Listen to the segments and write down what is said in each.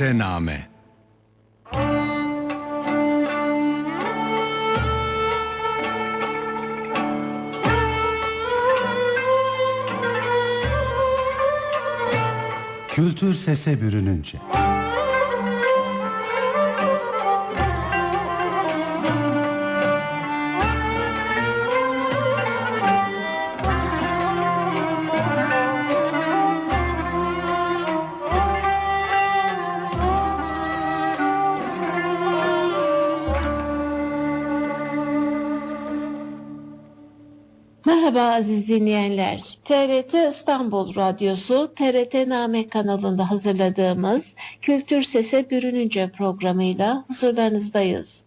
Name Kültür sese bürününce. Merhaba aziz dinleyenler. TRT İstanbul Radyosu TRT Name kanalında hazırladığımız Kültür Sese Bürününce programıyla huzurlarınızdayız.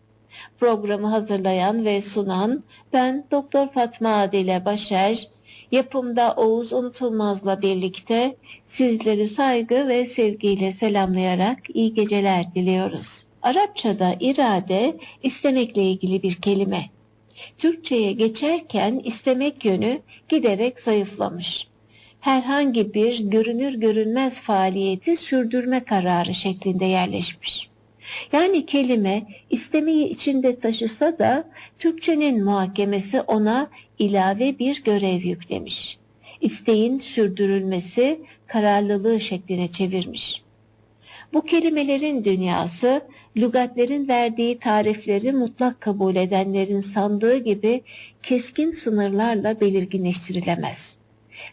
Programı hazırlayan ve sunan ben Doktor Fatma Adile Başer, yapımda Oğuz Unutulmaz'la birlikte sizleri saygı ve sevgiyle selamlayarak iyi geceler diliyoruz. Arapçada irade istemekle ilgili bir kelime. Türkçe'ye geçerken istemek yönü giderek zayıflamış. Herhangi bir görünür görünmez faaliyeti sürdürme kararı şeklinde yerleşmiş. Yani kelime istemeyi içinde taşısa da Türkçenin muhakemesi ona ilave bir görev yüklemiş. İsteğin sürdürülmesi kararlılığı şekline çevirmiş. Bu kelimelerin dünyası lügatlerin verdiği tarifleri mutlak kabul edenlerin sandığı gibi keskin sınırlarla belirginleştirilemez.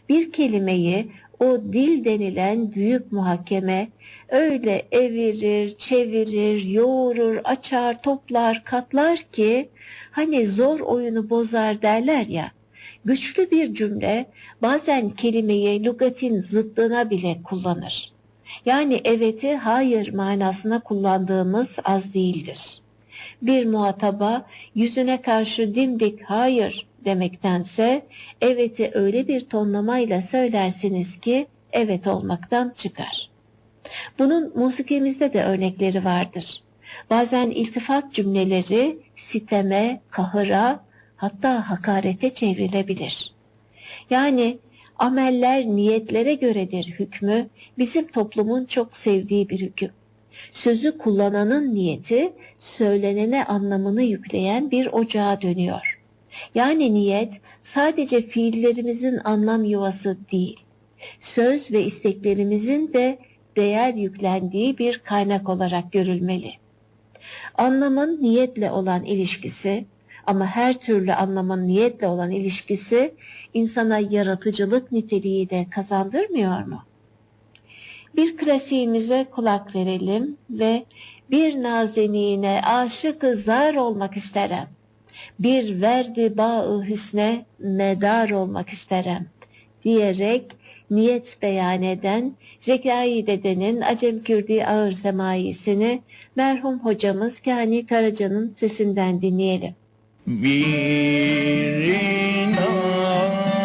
Bir kelimeyi o dil denilen büyük muhakeme öyle evirir, çevirir, yoğurur, açar, toplar, katlar ki hani zor oyunu bozar derler ya. Güçlü bir cümle bazen kelimeyi lügatin zıttına bile kullanır. Yani evet'i hayır manasına kullandığımız az değildir. Bir muhataba yüzüne karşı dimdik hayır demektense evet'i öyle bir tonlamayla söylersiniz ki evet olmaktan çıkar. Bunun musikimizde de örnekleri vardır. Bazen iltifat cümleleri siteme, kahıra hatta hakarete çevrilebilir. Yani ameller niyetlere göredir hükmü bizim toplumun çok sevdiği bir hüküm. Sözü kullananın niyeti söylenene anlamını yükleyen bir ocağa dönüyor. Yani niyet sadece fiillerimizin anlam yuvası değil, söz ve isteklerimizin de değer yüklendiği bir kaynak olarak görülmeli. Anlamın niyetle olan ilişkisi ama her türlü anlamın niyetle olan ilişkisi insana yaratıcılık niteliği de kazandırmıyor mu? Bir klasiğimize kulak verelim ve bir nazenine aşık zar olmak isterem. Bir verdi bağı hüsne medar olmak isterem diyerek niyet beyan eden Zekai Dede'nin Acem Kürdi ağır semayisini merhum hocamız Kani Karaca'nın sesinden dinleyelim. Bir nazenine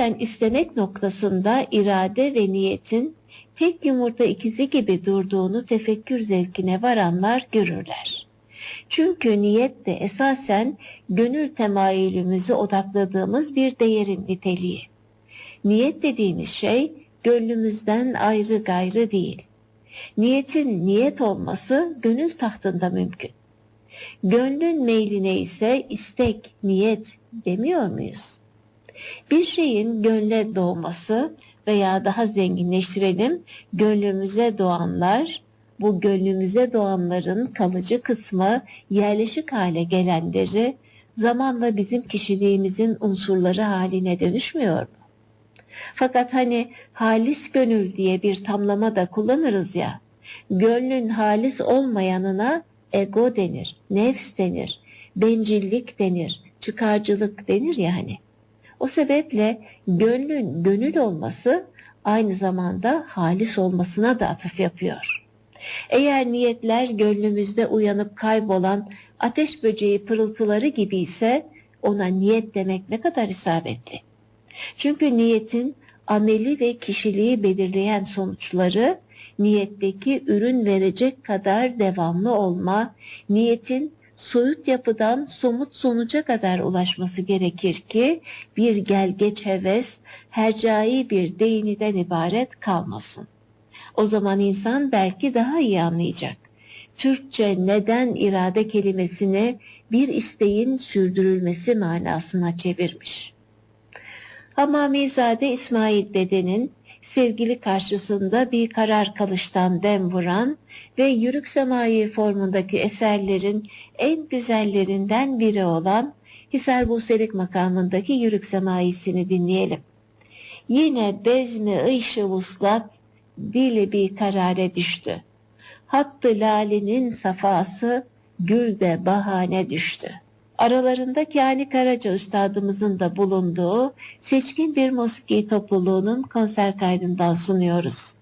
Esasen istemek noktasında irade ve niyetin tek yumurta ikizi gibi durduğunu tefekkür zevkine varanlar görürler. Çünkü niyet de esasen gönül temayülümüzü odakladığımız bir değerin niteliği. Niyet dediğimiz şey gönlümüzden ayrı gayrı değil. Niyetin niyet olması gönül tahtında mümkün. Gönlün meyline ise istek, niyet demiyor muyuz? Bir şeyin gönle doğması veya daha zenginleştirelim gönlümüze doğanlar, bu gönlümüze doğanların kalıcı kısmı yerleşik hale gelenleri zamanla bizim kişiliğimizin unsurları haline dönüşmüyor mu? Fakat hani halis gönül diye bir tamlama da kullanırız ya. Gönlün halis olmayanına ego denir, nefs denir, bencillik denir, çıkarcılık denir yani. O sebeple gönlün gönül olması aynı zamanda halis olmasına da atıf yapıyor. Eğer niyetler gönlümüzde uyanıp kaybolan ateş böceği pırıltıları gibi ise ona niyet demek ne kadar isabetli. Çünkü niyetin ameli ve kişiliği belirleyen sonuçları niyetteki ürün verecek kadar devamlı olma, niyetin soyut yapıdan somut sonuca kadar ulaşması gerekir ki bir gelgeç heves, hercai bir değiniden ibaret kalmasın. O zaman insan belki daha iyi anlayacak. Türkçe neden irade kelimesini bir isteğin sürdürülmesi manasına çevirmiş. Ama Mizade İsmail dedenin sevgili karşısında bir karar kalıştan dem vuran ve yürük semayı formundaki eserlerin en güzellerinden biri olan Hisar Buselik makamındaki yürük semayisini dinleyelim. Yine bezmi ıyşı vuslat dili bir karare düştü. Hattı lalenin safası gülde bahane düştü. Aralarında Kani Karaca Üstadımızın da bulunduğu seçkin bir musiki topluluğunun konser kaydından sunuyoruz.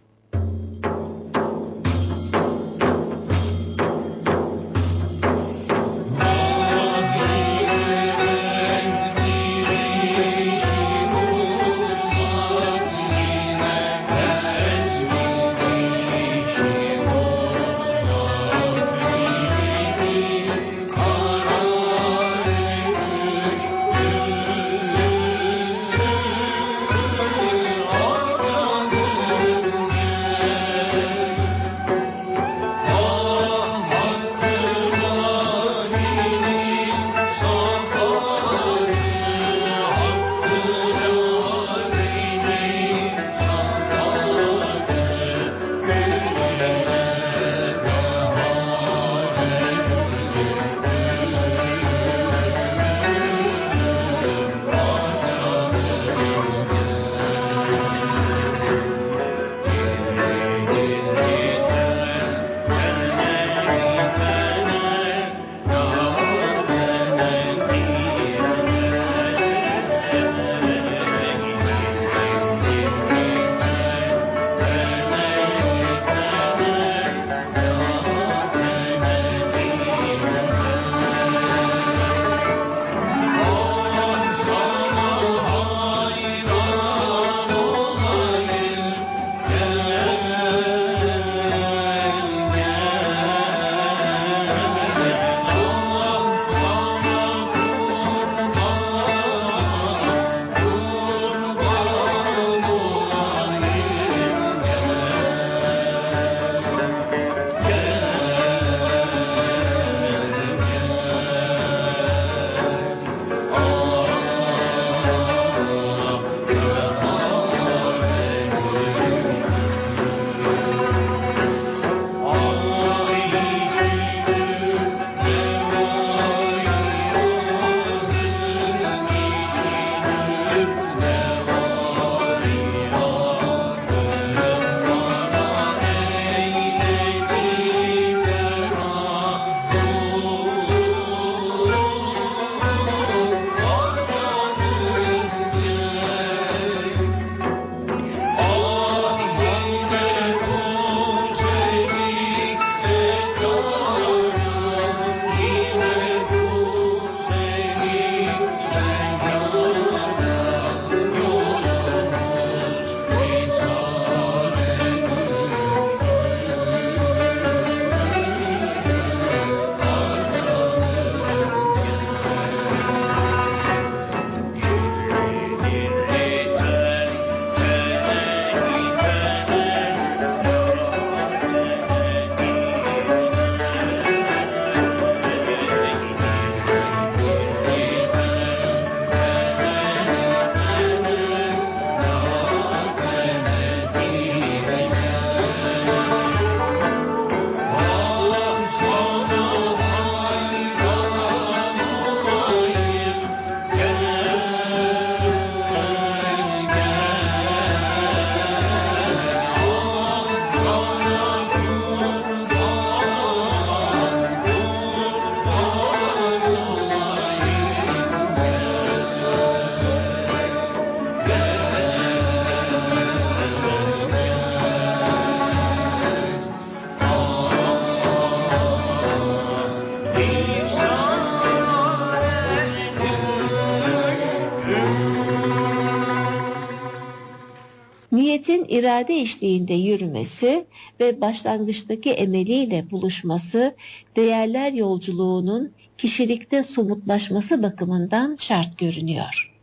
İrade eşliğinde yürümesi ve başlangıçtaki emeliyle buluşması değerler yolculuğunun kişilikte somutlaşması bakımından şart görünüyor.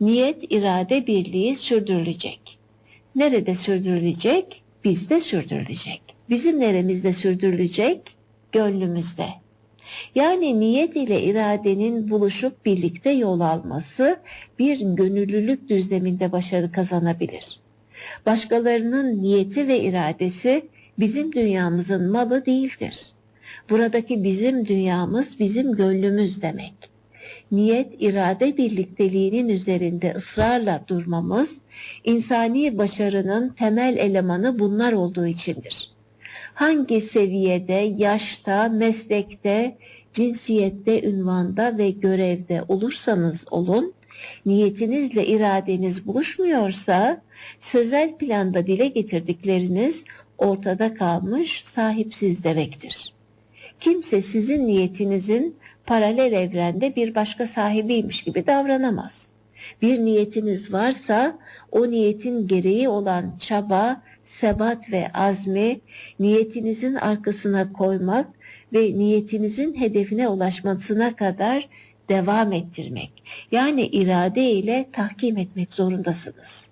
Niyet irade birliği sürdürülecek. Nerede sürdürülecek? Bizde sürdürülecek. Bizim neremizde sürdürülecek? Gönlümüzde. Yani niyet ile iradenin buluşup birlikte yol alması bir gönüllülük düzleminde başarı kazanabilir. Başkalarının niyeti ve iradesi bizim dünyamızın malı değildir. Buradaki bizim dünyamız bizim gönlümüz demek. Niyet irade birlikteliğinin üzerinde ısrarla durmamız, insani başarının temel elemanı bunlar olduğu içindir. Hangi seviyede, yaşta, meslekte, cinsiyette, ünvanda ve görevde olursanız olun, niyetinizle iradeniz buluşmuyorsa, sözel planda dile getirdikleriniz ortada kalmış, sahipsiz demektir. Kimse sizin niyetinizin paralel evrende bir başka sahibiymiş gibi davranamaz. Bir niyetiniz varsa o niyetin gereği olan çaba, sebat ve azmi niyetinizin arkasına koymak ve niyetinizin hedefine ulaşmasına kadar devam ettirmek. Yani irade ile tahkim etmek zorundasınız.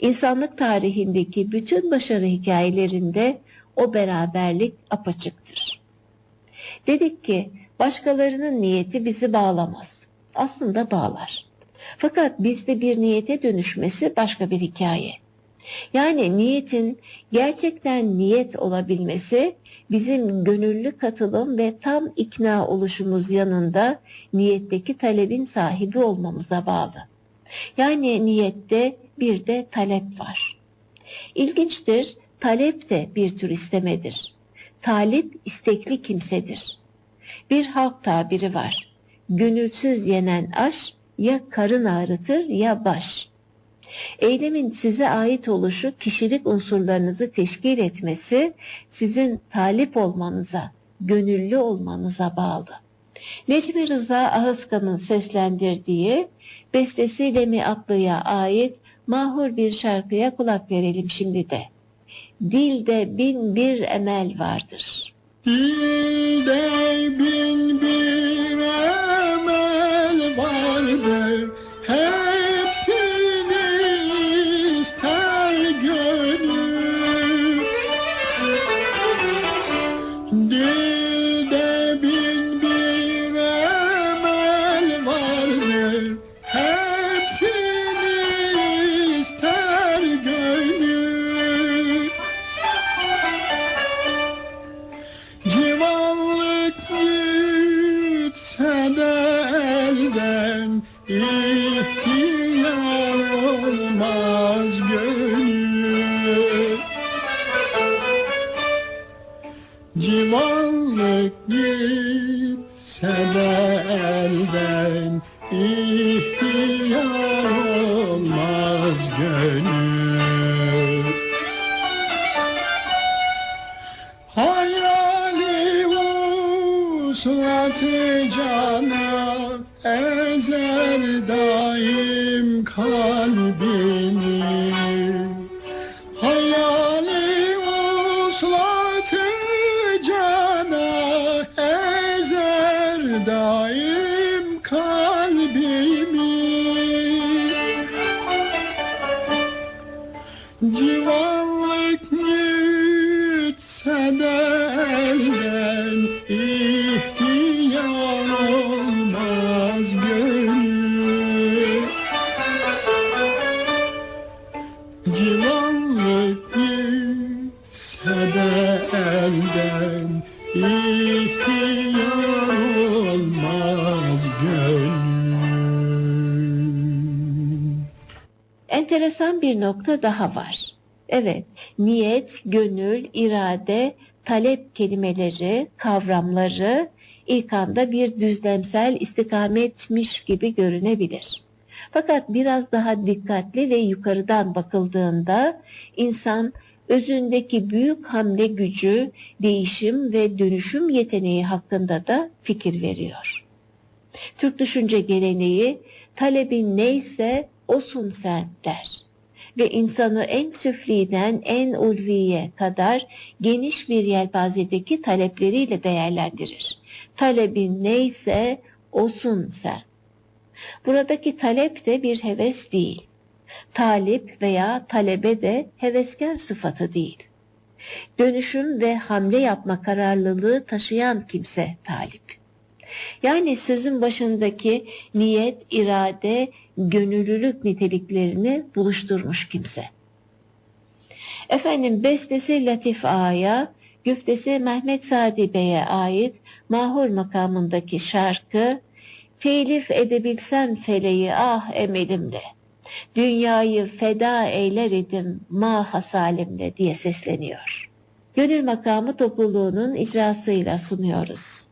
İnsanlık tarihindeki bütün başarı hikayelerinde o beraberlik apaçıktır. Dedik ki başkalarının niyeti bizi bağlamaz. Aslında bağlar. Fakat bizde bir niyete dönüşmesi başka bir hikaye. Yani niyetin gerçekten niyet olabilmesi bizim gönüllü katılım ve tam ikna oluşumuz yanında niyetteki talebin sahibi olmamıza bağlı. Yani niyette bir de talep var. İlginçtir, talep de bir tür istemedir. Talip istekli kimsedir. Bir halk tabiri var. Gönülsüz yenen aş ya karın ağrıtır ya baş. Eylemin size ait oluşu kişilik unsurlarınızı teşkil etmesi sizin talip olmanıza, gönüllü olmanıza bağlı. Necmi Rıza Ahıska'nın seslendirdiği bestesiyle mi Atlı'ya ait mahur bir şarkıya kulak verelim şimdi de. Dilde bin bir emel vardır. Dilde bin bir emel vardır Hepsini nokta daha var. Evet, niyet, gönül, irade, talep kelimeleri, kavramları ilk anda bir düzlemsel istikametmiş gibi görünebilir. Fakat biraz daha dikkatli ve yukarıdan bakıldığında insan özündeki büyük hamle gücü, değişim ve dönüşüm yeteneği hakkında da fikir veriyor. Türk düşünce geleneği talebin neyse osun sen der. Ve insanı en süfliden en ulviye kadar geniş bir yelpazedeki talepleriyle değerlendirir. Talebin neyse olsun sen. Buradaki talep de bir heves değil. Talip veya talebe de heveskar sıfatı değil. Dönüşüm ve hamle yapma kararlılığı taşıyan kimse talip. Yani sözün başındaki niyet, irade, gönüllülük niteliklerini buluşturmuş kimse. Efendim bestesi Latif Ağa'ya, güftesi Mehmet Sadi Bey'e ait mahur makamındaki şarkı Telif edebilsem feleği ah emelimle, dünyayı feda eyler idim ma hasalimle diye sesleniyor. Gönül makamı topluluğunun icrasıyla sunuyoruz.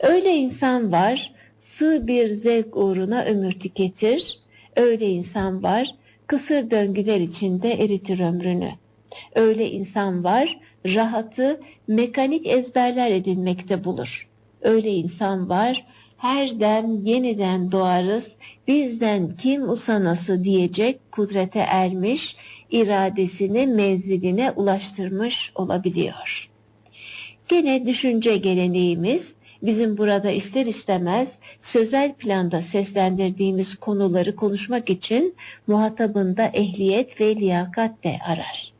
Öyle insan var, sığ bir zevk uğruna ömür tüketir. Öyle insan var, kısır döngüler içinde eritir ömrünü. Öyle insan var, rahatı mekanik ezberler edinmekte bulur. Öyle insan var, her dem yeniden doğarız, bizden kim usanası diyecek kudrete ermiş, iradesini menziline ulaştırmış olabiliyor. Gene düşünce geleneğimiz bizim burada ister istemez sözel planda seslendirdiğimiz konuları konuşmak için muhatabında ehliyet ve liyakat de arar.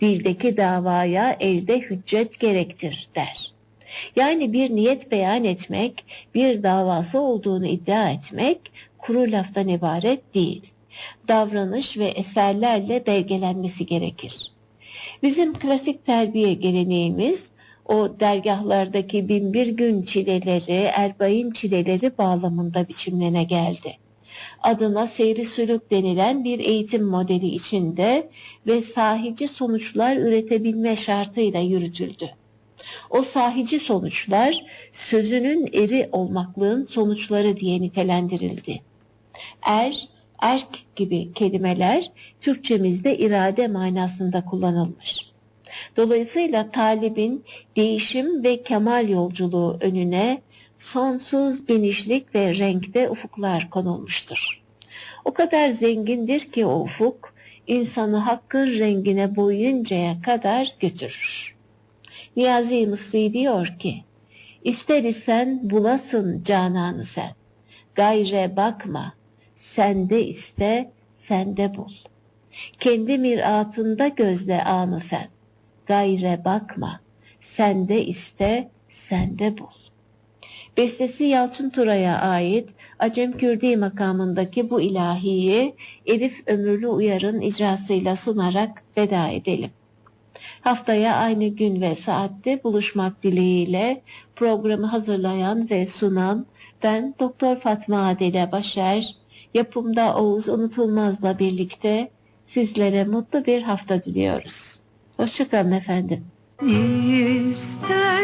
Dildeki davaya elde hüccet gerektir der. Yani bir niyet beyan etmek, bir davası olduğunu iddia etmek kuru laftan ibaret değil. Davranış ve eserlerle belgelenmesi gerekir. Bizim klasik terbiye geleneğimiz o dergahlardaki binbir gün çileleri, erbain çileleri bağlamında biçimlene geldi. Adına seyri sülük denilen bir eğitim modeli içinde ve sahici sonuçlar üretebilme şartıyla yürütüldü. O sahici sonuçlar sözünün eri olmaklığın sonuçları diye nitelendirildi. Er, erk gibi kelimeler Türkçemizde irade manasında kullanılmış. Dolayısıyla talibin değişim ve kemal yolculuğu önüne sonsuz genişlik ve renkte ufuklar konulmuştur. O kadar zengindir ki o ufuk, insanı hakkın rengine boyuncaya kadar götürür. Niyazi Mısri diyor ki, İster isen bulasın cananı sen, gayre bakma, sende iste, sende bul. Kendi miratında gözle anı sen, gayre bakma, sende iste, sende bul. Bestesi Yalçın Turay'a ait Acem Kürdi makamındaki bu ilahiyi Elif Ömürlü Uyar'ın icrasıyla sunarak veda edelim. Haftaya aynı gün ve saatte buluşmak dileğiyle programı hazırlayan ve sunan ben Doktor Fatma Adile Başer, yapımda Oğuz Unutulmaz'la birlikte sizlere mutlu bir hafta diliyoruz. Hoşçakalın efendim. İstersen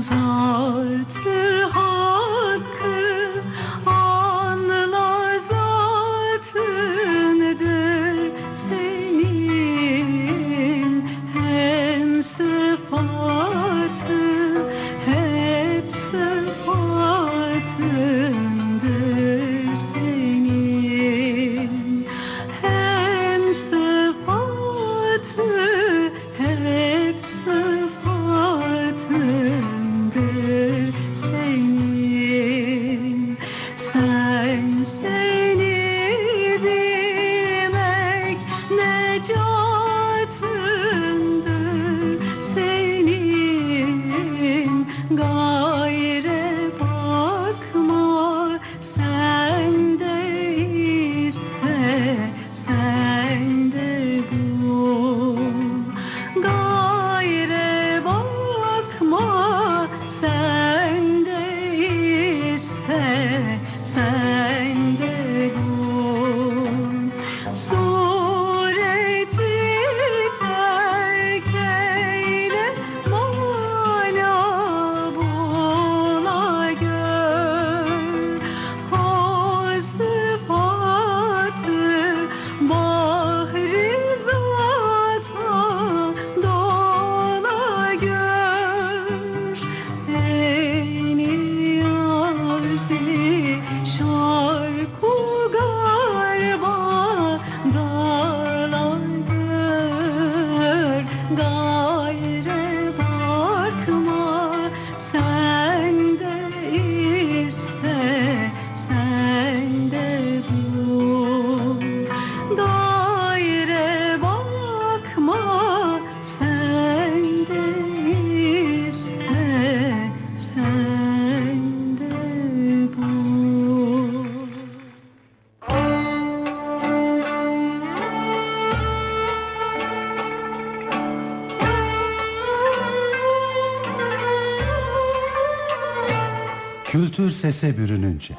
salt sese bürününce